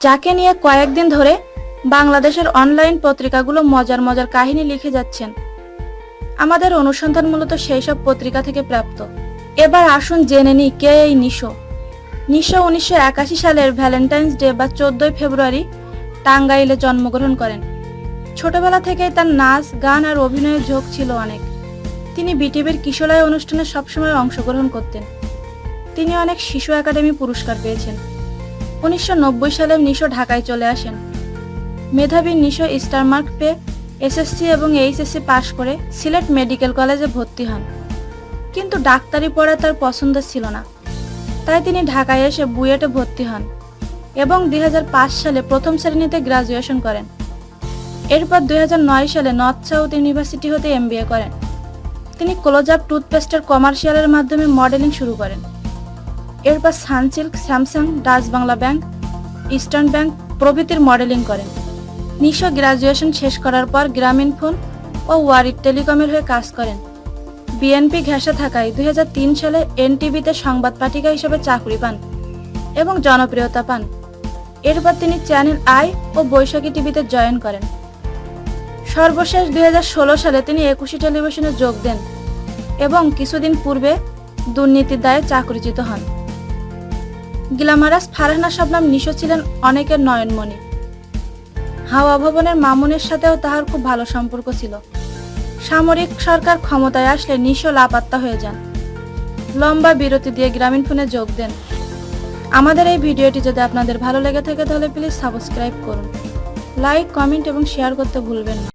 যাকে নিয়ে কয়েকদিন ধরে বাংলাদেশের অনলাইন পত্রিকাগুলো মজার মজার কাহিনী লিখে যাচ্ছেন। আমাদের অনুসন্ধান মূলত সেই সব পত্রিকা থেকে প্রাপ্ত। এবার আসুন জেনে নিই কে এই নিশো। নিশো উনিশশো একাশি সালের ভ্যালেন্টাইন্স ডে বা চোদ্দই ফেব্রুয়ারি টাঙ্গাইলে জন্মগ্রহণ করেন। ছোটবেলা থেকেই তার নাচ, গান আর অভিনয়ের ঝোঁক ছিল অনেক। তিনি বিটিভির কিশোরায় অনুষ্ঠানে সবসময় অংশগ্রহণ করতেন। তিনি অনেক শিশু একাডেমি পুরস্কার পেয়েছেন। উনিশশো নব্বই সালে নিশো ঢাকায় চলে আসেন। মেধাবী নিশো স্টার মার্ক পেয়ে এসএসসি এবং এইচএসসি পাশ করে সিলেট মেডিকেল কলেজে ভর্তি হন। কিন্তু ডাক্তারি পড়া তার পছন্দ ছিল না। তাই তিনি ঢাকায় এসে বুয়েটে ভর্তি হন এবং দু হাজার পাঁচ সালে প্রথম শ্রেণীতে গ্রাজুয়েশন করেন। এরপর দুই হাজার নয় সালে নর্থ সাউথ ইউনিভার্সিটি হতে এমবিএ করেন। তিনি ক্লোজ আপ টুথপেস্টের কমার্শিয়ালের মাধ্যমে মডেলিং শুরু করেন। এরপর Sunsilk Samsung, Dutch Bangla bank, Eastern bank প্রভৃতির মডেলিং করেন। নিশো গ্রাজুয়েশন শেষ করার পর গ্রামীণ ফোন ও ওয়ারিড টেলিকমের হয়ে কাজ করেন। বিএনপি ঘেঁষা থাকায় দুই হাজার তিন সালে এনটিভিতে সংবাদ পাঠিকা হিসেবে চাকরি পান এবং জনপ্রিয়তা পান। এরপর তিনি চ্যানেল আই ও বৈশাখী টিভিতে জয়েন করেন। সর্বশেষ দু হাজার ষোলো সালে তিনি একুশে টেলিভিশনে যোগ দেন এবং কিছুদিন পূর্বে দুর্নীতির দায়ে চাকরিচিত হন। গ্ল্যামারাস ফারহানা শবনাম নিশো ছিলেন অনেকের নয়নমণি। হাওয়া ভবনের মামুনের সাথেও তাহার খুব ভালো সম্পর্ক ছিল। সামরিক সরকার ক্ষমতায় আসলে নিশো লাপাত্তা হয়ে যান। লম্বা বিরতি দিয়ে গ্রামীণ ফোনে যোগ দেন। আমাদের এই ভিডিওটি যদি আপনাদের ভালো লেগে থাকে তাহলে প্লিজ সাবস্ক্রাইব করুন। লাইক কমেন্ট এবং শেয়ার করতে ভুলবেন না।